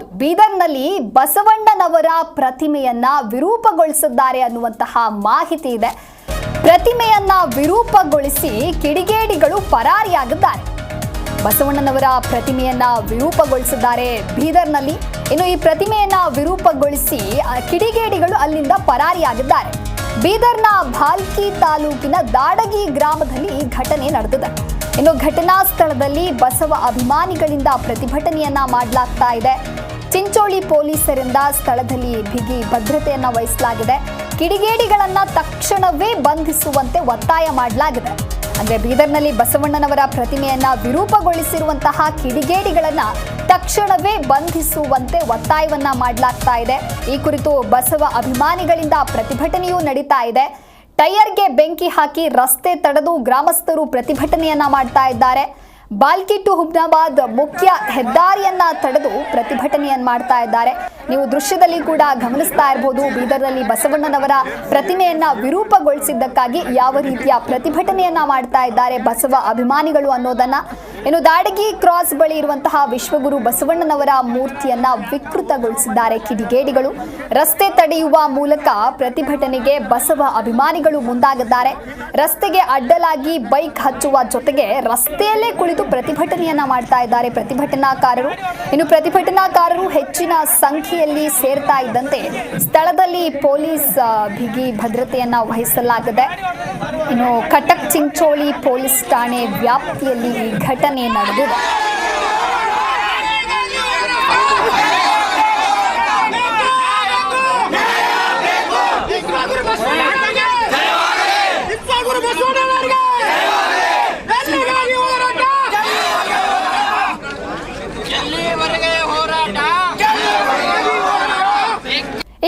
ಬೀದರ್ನಲ್ಲಿ ಬಸವಣ್ಣನವರ ಪ್ರತಿಮೆಯನ್ನ ವಿರೂಪಗೊಳಿಸಿದ್ದಾರೆ ಅನ್ನುವಂತಹ ಮಾಹಿತಿ ಇದೆ. ಪ್ರತಿಮೆಯನ್ನ ವಿರೂಪಗೊಳಿಸಿ ಕಿಡಿಗೇಡಿಗಳು ಪರಾರಿಯಾಗಿದ್ದಾರೆ. ಬಸವಣ್ಣನವರ ಪ್ರತಿಮೆಯನ್ನ ವಿರೂಪಗೊಳಿಸಿದ್ದಾರೆ ಬೀದರ್ನಲ್ಲಿ. ಇನ್ನು ಈ ಪ್ರತಿಮೆಯನ್ನ ವಿರೂಪಗೊಳಿಸಿ ಕಿಡಿಗೇಡಿಗಳು ಅಲ್ಲಿಂದ ಪರಾರಿಯಾಗಿದ್ದಾರೆ. ಬೀದರ್ನ ಭಾಲ್ಕಿ ತಾಲೂಕಿನ ದಾಡಗಿ ಗ್ರಾಮದಲ್ಲಿ ಈ ಘಟನೆ ನಡೆದಿದೆ. ಇನ್ನು ಘಟನಾ ಸ್ಥಳದಲ್ಲಿ ಬಸವ ಅಭಿಮಾನಿಗಳಿಂದ ಪ್ರತಿಭಟನೆಯನ್ನ ಮಾಡಲಾಗ್ತಾ ಇದೆ. ಚಿಂಚೋಳಿ ಪೊಲೀಸರಿಂದ ಸ್ಥಳದಲ್ಲಿ ಬಿಗಿ ಭದ್ರತೆಯನ್ನ ವಹಿಸಲಾಗಿದೆ. ಕಿಡಿಗೇಡಿಗಳನ್ನ ತಕ್ಷಣವೇ ಬಂಧಿಸುವಂತೆ ಒತ್ತಾಯ ಮಾಡಲಾಗಿದೆ. ಅಂದ್ರೆ ಬೀದರ್ನಲ್ಲಿ ಬಸವಣ್ಣನವರ ಪ್ರತಿಮೆಯನ್ನ ವಿರೂಪಗೊಳಿಸಿರುವಂತಹ ಕಿಡಿಗೇಡಿಗಳನ್ನ ತಕ್ಷಣವೇ ಬಂಧಿಸುವಂತೆ ಒತ್ತಾಯವನ್ನ ಮಾಡಲಾಗ್ತಾ ಇದೆ. ಈ ಕುರಿತು ಬಸವ ಅಭಿಮಾನಿಗಳಿಂದ ಪ್ರತಿಭಟನೆಯೂ ನಡೀತಾ ಇದೆ. ಟೈರ್ಗೆ ಬೆಂಕಿ ಹಾಕಿ ರಸ್ತೆ ತಡೆದು ಗ್ರಾಮಸ್ಥರು ಪ್ರತಿಭಟನೆಯನ್ನ ಮಾಡ್ತಾ ಇದ್ದಾರೆ. ಬಾಲ್ಕಿ ಟು ಹುಬ್ನಾಬಾದ್ ಮುಖ್ಯ ಹೆದ್ದಾರಿಯನ್ನ ತಡೆದು ಪ್ರತಿಭಟನೆಯನ್ನು ಮಾಡ್ತಾ ಇದ್ದಾರೆ. ನೀವು ದೃಶ್ಯದಲ್ಲಿ ಕೂಡ ಗಮನಿಸ್ತಾ ಇರಬಹುದು ಬೀದರ್ನಲ್ಲಿ ಬಸವಣ್ಣನವರ ಪ್ರತಿಮೆಯನ್ನ ವಿರೂಪಗೊಳಿಸಿದ್ದಕ್ಕಾಗಿ ಯಾವ ರೀತಿಯ ಪ್ರತಿಭಟನೆಯನ್ನ ಮಾಡ್ತಾ ಇದ್ದಾರೆ ಬಸವ ಅಭಿಮಾನಿಗಳು ಅನ್ನೋದನ್ನ. ಇನ್ನು ದಾಡಗಿ ಕ್ರಾಸ್ ಬಳಿ ಇರುವಂತಹ ವಿಶ್ವಗುರು ಬಸವಣ್ಣನವರ ಮೂರ್ತಿಯನ್ನ ವಿಕೃತಗೊಳಿಸಿದ್ದಾರೆ ಕಿಡಿಗೇಡಿಗಳು. ರಸ್ತೆ ತಡೆಯುವ ಮೂಲಕ ಪ್ರತಿಭಟನೆಗೆ ಬಸವ ಅಭಿಮಾನಿಗಳು ಮುಂದಾಗಿದ್ದಾರೆ. ರಸ್ತೆಗೆ ಅಡ್ಡಲಾಗಿ ಬೈಕ್ ಹಚ್ಚುವ ಜೊತೆಗೆ ರಸ್ತೆಯಲ್ಲೇ ಕುಳಿತು ಪ್ರತಿಭಟನೆಯನ್ನ ಮಾಡ್ತಾ ಇದ್ದಾರೆ ಪ್ರತಿಭಟನಾಕಾರರು. ಇನ್ನು ಪ್ರತಿಭಟನಾಕಾರರು ಹೆಚ್ಚಿನ ಸಂಖ್ಯೆಯಲ್ಲಿ ಸೇರ್ತಾ ಇದ್ದಂತೆ ಸ್ಥಳದಲ್ಲಿ ಪೊಲೀಸ್ ಬಿಗಿ ಭದ್ರತೆಯನ್ನ ವಹಿಸಲಾಗಿದೆ. ಇನ್ನು ಕಟಕ್ ಚಿಂಚೋಳಿ ಪೊಲೀಸ್ ಠಾಣೆ ವ್ಯಾಪ್ತಿಯಲ್ಲಿ ಈ ಘಟನೆ ನಡೆದಿದೆ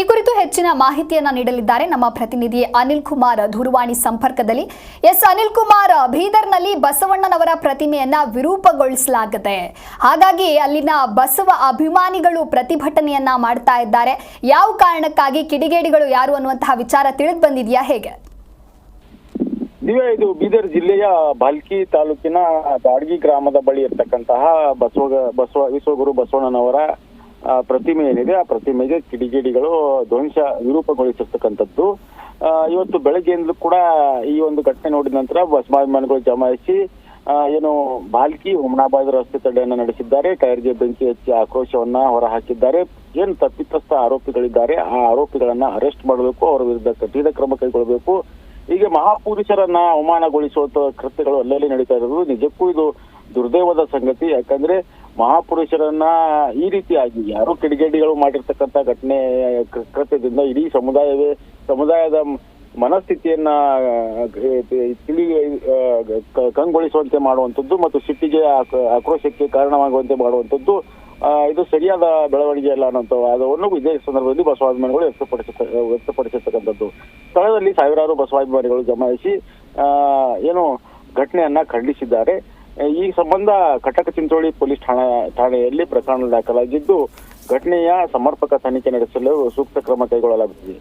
ಈ ಕುರಿತು ಹೆಚ್ಚಿನ ಮಾಹಿತಿಯನ್ನ ನೀಡಲಿದ್ದಾರೆ ನಮ್ಮ ಪ್ರತಿನಿಧಿ ಅನಿಲ್ ಕುಮಾರ್ ದೂರವಾಣಿ ಸಂಪರ್ಕದಲ್ಲಿ. ಎಸ್, ಅನಿಲ್ ಕುಮಾರ್, ಬೀದರ್ನಲ್ಲಿ ಬಸವಣ್ಣನವರ ಪ್ರತಿಮೆಯನ್ನ ವಿರೂಪಗೊಳಿಸಲಾಗಿದೆ, ಹಾಗಾಗಿ ಅಲ್ಲಿನ ಬಸವ ಅಭಿಮಾನಿಗಳು ಪ್ರತಿಭಟನೆಯನ್ನ ಮಾಡ್ತಾ ಇದ್ದಾರೆ. ಯಾವ ಕಾರಣಕ್ಕಾಗಿ ಕಿಡಿಗೇಡಿಗಳು ಯಾರು ಅನ್ನುವಂತಹ ವಿಚಾರ ತಿಳಿದು ಬಂದಿದೆಯಾ, ಹೇಗೆ? ನೀವೇ ಇದು ಬೀದರ್ ಜಿಲ್ಲೆಯ ಬಾಲ್ಕಿ ತಾಲೂಕಿನ ದಾಡ್ಗಿ ಗ್ರಾಮದ ಬಳಿ ಇರ್ತಕ್ಕಂತಹ ಬಸವ ಬಸವ ವಿಶ್ವಗುರು ಬಸವಣ್ಣನವರ ಪ್ರತಿಮೆ ಏನಿದೆ, ಆ ಪ್ರತಿಮೆಗೆ ಕಿಡಿಗೇಡಿಗಳು ಧ್ವಂಸ ವಿರೂಪಗೊಳಿಸಿರ್ತಕ್ಕಂಥದ್ದು. ಇವತ್ತು ಬೆಳಗ್ಗೆಯಿಂದಲೂ ಕೂಡ ಈ ಒಂದು ಘಟನೆ ನೋಡಿದ ನಂತರ ಬಸ್ಮಾಭಿಮಾನಿಗಳು ಜಮಾಯಿಸಿ ಏನು ಬಾಲ್ಕಿ ಹುಮನಾಬಾದ್ ರಸ್ತೆ ತಡೆಯನ್ನು ನಡೆಸಿದ್ದಾರೆ. ಟೈರ್ಗೆ ಬೆಂಕಿ ಹಚ್ಚಿ ಆಕ್ರೋಶವನ್ನ ಹೊರಹಾಕಿದ್ದಾರೆ. ಏನು ತಪ್ಪಿತಸ್ಥ ಆರೋಪಿಗಳಿದ್ದಾರೆ, ಆ ಆರೋಪಿಗಳನ್ನ ಅರೆಸ್ಟ್ ಮಾಡಬೇಕು, ಅವರ ವಿರುದ್ಧ ಕಠಿಣ ಕ್ರಮ ಕೈಗೊಳ್ಳಬೇಕು. ಹೀಗೆ ಮಹಾಪುರುಷರನ್ನ ಅವಮಾನಗೊಳಿಸುವಂತ ಕೃತ್ಯಗಳು ಅಲ್ಲಲ್ಲಿ ನಡೀತಾ ಇರೋದು. ನಿಜಕ್ಕೂ ಇದು ದುರ್ದೈವದ ಸಂಗತಿ. ಯಾಕಂದ್ರೆ ಮಹಾಪುರುಷರನ್ನ ಈ ರೀತಿಯಾಗಿ ಯಾರು ಕಿಡಿಗೇಡಿಗಳು ಮಾಡಿರ್ತಕ್ಕಂಥ ಘಟನೆ ಕೃತ್ಯದಿಂದ ಇಡೀ ಸಮುದಾಯವೇ, ಸಮುದಾಯದ ಮನಸ್ಥಿತಿಯನ್ನ ತಿಳಿ ಕಂಗೊಳಿಸುವಂತೆ ಮಾಡುವಂಥದ್ದು ಮತ್ತು ಸಿಟ್ಟಿಗೆ ಆಕ್ರೋಶಕ್ಕೆ ಕಾರಣವಾಗುವಂತೆ ಮಾಡುವಂಥದ್ದು ಇದು ಸರಿಯಾದ ಬೆಳವಣಿಗೆ ಅಲ್ಲ ಅನ್ನೋ ವಾದವನ್ನು ಇದೇ ಸಂದರ್ಭದಲ್ಲಿ ಬಸವಾಭಿಮಾನಿಗಳು ವ್ಯಕ್ತಪಡಿಸ ವ್ಯಕ್ತಪಡಿಸಿರ್ತಕ್ಕಂಥದ್ದು ಸ್ಥಳದಲ್ಲಿ ಸಾವಿರಾರು ಬಸವಾಭಿಮಾನಿಗಳು ಜಮಾಯಿಸಿ ಏನು ಘಟನೆಯನ್ನ ಖಂಡಿಸಿದ್ದಾರೆ. ಈ ಸಂಬಂಧ ಕಟಕ ಚಿಂಚೋಳಿ ಪೊಲೀಸ್ ಠಾಣಾ, ಠಾಣೆಯಲ್ಲಿ ಪ್ರಕರಣ ದಾಖಲಾಗಿದ್ದು, ಘಟನೆಯ ಸಮರ್ಪಕ ತನಿಖೆ ನಡೆಸಲು ಸೂಕ್ತ ಕ್ರಮ ಕೈಗೊಳ್ಳಲಾಗುತ್ತಿದೆ.